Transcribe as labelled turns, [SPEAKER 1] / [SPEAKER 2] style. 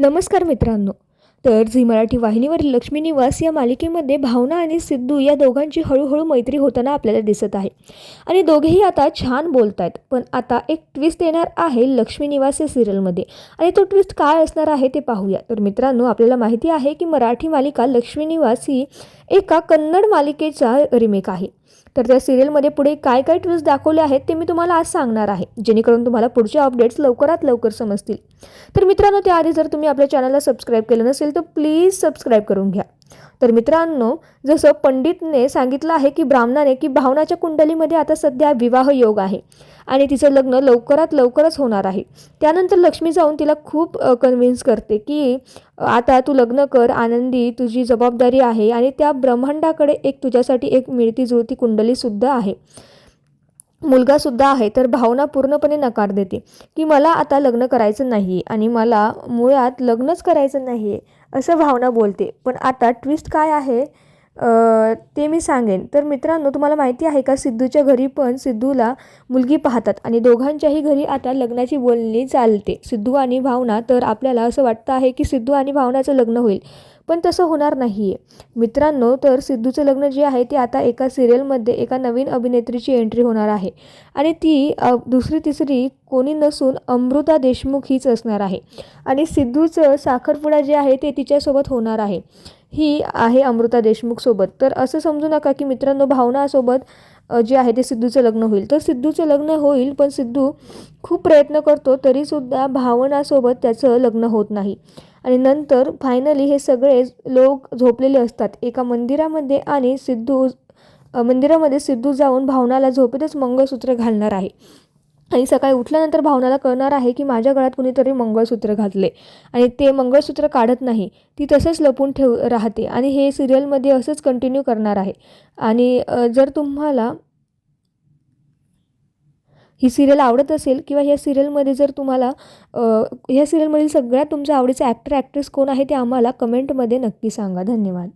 [SPEAKER 1] नमस्कार मित्रांनो. तर झी मराठी वाहिनीवरील लक्ष्मी निवास या मालिकेमध्ये भावना आणि सिद्धू या दोघांची हळूहळू मैत्री होताना आपल्याला दिसत आहे. आणि दोघेही आता छान बोलत आहेत पण आता एक ट्विस्ट येणार आहे लक्ष्मी निवास या सिरियलमध्ये आणि तो ट्विस्ट काय असणार आहे ते पाहूया. तर मित्रांनो आपल्याला माहिती आहे की मराठी मालिका लक्ष्मी निवास ही एका कन्नड मालिकेचा रिमेक आहे. तर त्या सिरियलमध्ये पुढे काय काय ट्विस्ट दाखवले आहेत ते मी तुम्हाला आज सांगणार आहे. जेणेकरून तुम्हाला पुढचे अपडेट्स लवकरात लवकर समजतील. तर मित्रांनो त्याआधी जर तुम्ही आपल्या चॅनलला सबस्क्राईब केलं नसेल तर प्लीज सबस्क्राईब करून घ्या. तर मित्रांनो जसं पंडितने सांगितलं आहे की ब्राह्मणाने की भावनाच्या कुंडलीमध्ये आता सध्या विवाह योग आहे. आणि तिचं लग्न लवकरात लवकरच होणार आहे. त्यानंतर लक्ष्मी जाऊन तिला खूप कन्व्हिन्स करते की आता तू लग्न कर आनंदी तुझी जबाबदारी आहे आणि त्या ब्रह्मांडाकडे एक तुझ्यासाठी एक मिळती जुळती कुंडलीसुद्धा आहे. मुलगासुद्धा आहे तर भावना पूर्णपणे नकार देते की मला आता लग्न करायचं नाही आणि मला मुळात लग्नच करायचं नाही आहे असं भावना बोलते. पण आता ट्विस्ट काय आहे ते मी सांगेन. तर मित्रांनो तुम्हाला माहिती आहे का सिद्धूच्या घरी पण सिद्धूला मुलगी पाहतात आणि दोघांच्याही घरी आता लग्नाची बोलणी चालते. सिद्धू आणि भावना तर आपल्याला असं वाटतं आहे की सिद्धू आणि भावनाचं लग्न होईल. पण तसं होणार नाही आहे मित्रांनो तर सिद्धूचं लग्न जे आहे ते आता एका सिरियलमध्ये एका नवीन अभिनेत्रीची एंट्री होणार आहे. आणि ती दुसरी तिसरी कोणी नसून अमृता देशमुख हीच असणार आहे. आणि सिद्धूचं साखरपुडा जे आहे ते तिच्यासोबत होणार आहे. ही आहे अमृता देशमुखसोबत तर असं समजू नका की मित्रांनो भावनासोबत जे आहे ते सिद्धूचं लग्न होईल. तर सिद्धूचं लग्न होईल पण सिद्धू खूप प्रयत्न करतो तरीसुद्धा भावनासोबत त्याचं लग्न होत नाही. आणि नंतर फायनली हे सगळे लोक झोपलेले असतात. एका मंदिरामध्ये आणि सिद्धू मंदिरामध्ये सिद्धू जाऊन भावनाला झोपेतच मंगळसूत्र घालणार आहे. आणि सकाळी उठल्यानंतर भावनाला कळणार आहे की माझ्या गळ्यात कुणीतरी मंगळसूत्र घातले आणि ते मंगळसूत्र काढत नाही ती तसंच लपून ठेव राहते. आणि हे सिरियलमध्ये असंच कंटिन्यू करणार आहे. आणि जर तुम्हाला ही सिरियल आवडत असेल किंवा ह्या सिरियलमध्ये जर तुम्हाला ह्या सिरियलमधील सगळ्यात तुमच्या आवडीचे ॲक्टर ॲक्ट्रेस कोण आहे ते आम्हाला कमेंटमध्ये नक्की सांगा. धन्यवाद.